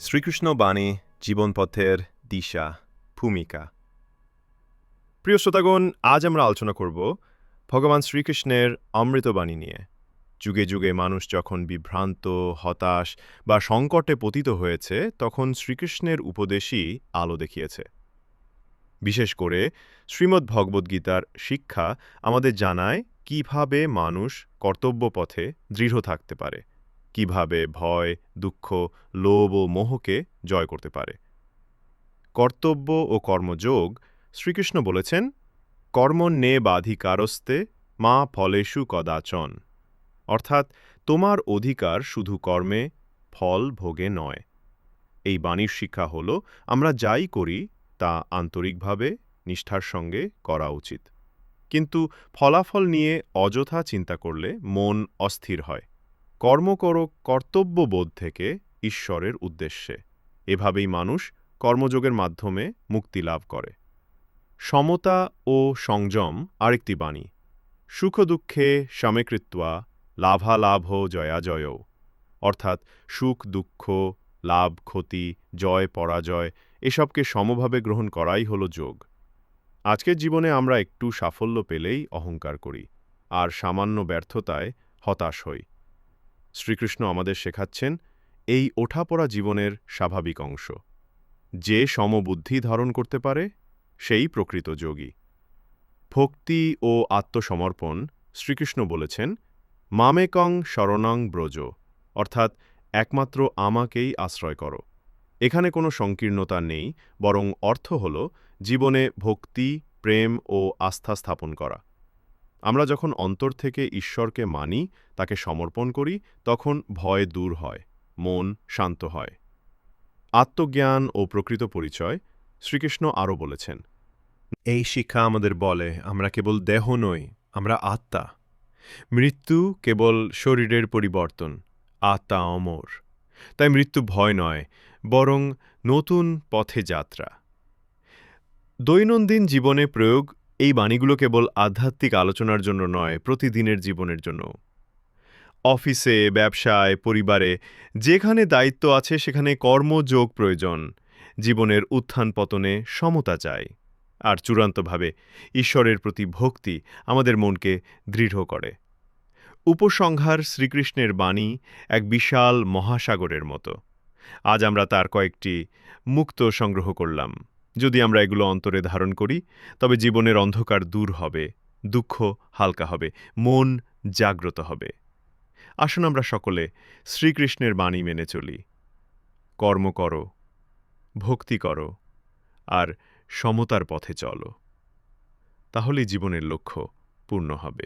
শ্রীকৃষ্ণ বাণী, জীবনপথের দিশা, ভূমিকা। প্রিয় শ্রোতাগণ, আজ আমরা আলোচনা করব ভগবান শ্রীকৃষ্ণের অমৃতবাণী নিয়ে। যুগে যুগে মানুষ যখন বিভ্রান্ত, হতাশ বা সংকটে পতিত হয়েছে, তখন শ্রীকৃষ্ণের উপদেশই আলো দেখিয়েছে। বিশেষ করে শ্রীমদ্ ভগবদ্গীতার শিক্ষা আমাদের জানায় কীভাবে মানুষ কর্তব্য পথে দৃঢ় থাকতে পারে। কীভাবে ভয়, দুঃখ, লোভ ও মোহকে জয় করতে পারে। কর্তব্য ও কর্মযোগ শ্রীকৃষ্ণ বলেছেন, কর্ম নে বাধিকারস্তে মা ফলেষু কদাচন। অর্থাৎ, তোমার অধিকার শুধু কর্মে, ফল ভোগে নয়। এই বাণীর শিক্ষা হল, আমরা যাই করি, তা আন্তরিকভাবে, নিষ্ঠার সঙ্গে করা উচিত। কিন্তু ফলাফল নিয়ে অযথা চিন্তা করলে মন অস্থির হয়। কর্ম করো কর্তব্যবোধ থেকে ঈশ্বরের উদ্দেশ্যে। এভাবেই মানুষ কর্মযোগের মাধ্যমে মুক্তি লাভ করে। সমতা ও সংযম আরেকটি বাণী। সুখ দুঃখে সামেকৃত্বা লাভালাভ জয়াজয়ও। অর্থাৎ সুখ, দুঃখ, লাভ, ক্ষতি, জয়, পরাজয় এসবকে সমভাবে গ্রহণ করাই হল যোগ। আজকের জীবনে আমরা একটু সাফল্য পেলেই অহংকার করি, আর সামান্য ব্যর্থতায় হতাশ হই। শ্রীকৃষ্ণ আমাদের শেখাচ্ছেন এই ওঠাপড়া জীবনের স্বাভাবিক অংশ। যে সমবুদ্ধি ধারণ করতে পারে, সেই প্রকৃত যোগী। ভক্তি ও আত্মসমর্পণ শ্রীকৃষ্ণ বলেছেন, মামেকং শরণং ব্রজ, অর্থাৎ একমাত্র আমাকেই আশ্রয় করো। এখানে কোনো সংকীর্ণতা নেই, বরং অর্থ হল জীবনে ভক্তি, প্রেম ও আস্থা স্থাপন করা। আমরা যখন অন্তর থেকে ঈশ্বরকে মানি, তাকে সমর্পণ করি, তখন ভয় দূর হয়, মন শান্ত হয়। আত্মজ্ঞান ও প্রকৃত পরিচয় শ্রীকৃষ্ণ আরও বলেছেন, এই শিক্ষা আমাদের বলে, আমরা কেবল দেহ নই, আমরা আত্মা। মৃত্যু কেবল শরীরের পরিবর্তন, আত্মা অমর। তাই মৃত্যু ভয় নয়, বরং নতুন পথে যাত্রা। দৈনন্দিন জীবনে প্রয়োগ এই বাণীগুলো কেবল আধ্যাত্মিক আলোচনার জন্য নয়, প্রতিদিনের জীবনের জন্য। অফিসে, ব্যবসায়, পরিবারে, যেখানে দায়িত্ব আছে সেখানে কর্মযোগ প্রয়োজন। জীবনের উত্থান পতনে সমতা চাই। আর চূড়ান্তভাবে ঈশ্বরের প্রতি ভক্তি আমাদের মনকে দৃঢ় করে। উপসংহার শ্রীকৃষ্ণের বাণী এক বিশাল মহাসাগরের মতো। আজ আমরা তার কয়েকটি মুক্ত সংগ্রহ করলাম। যদি আমরা এগুলো অন্তরে ধারণ করি, তবে জীবনের অন্ধকার দূর হবে, দুঃখ হালকা হবে, মন জাগ্রত হবে। আসুন আমরা সকলে শ্রীকৃষ্ণের বাণী মেনে চলি। কর্ম করো, ভক্তি করো, আর সমতার পথে চলো। তাহলেই জীবনের লক্ষ্য পূর্ণ হবে।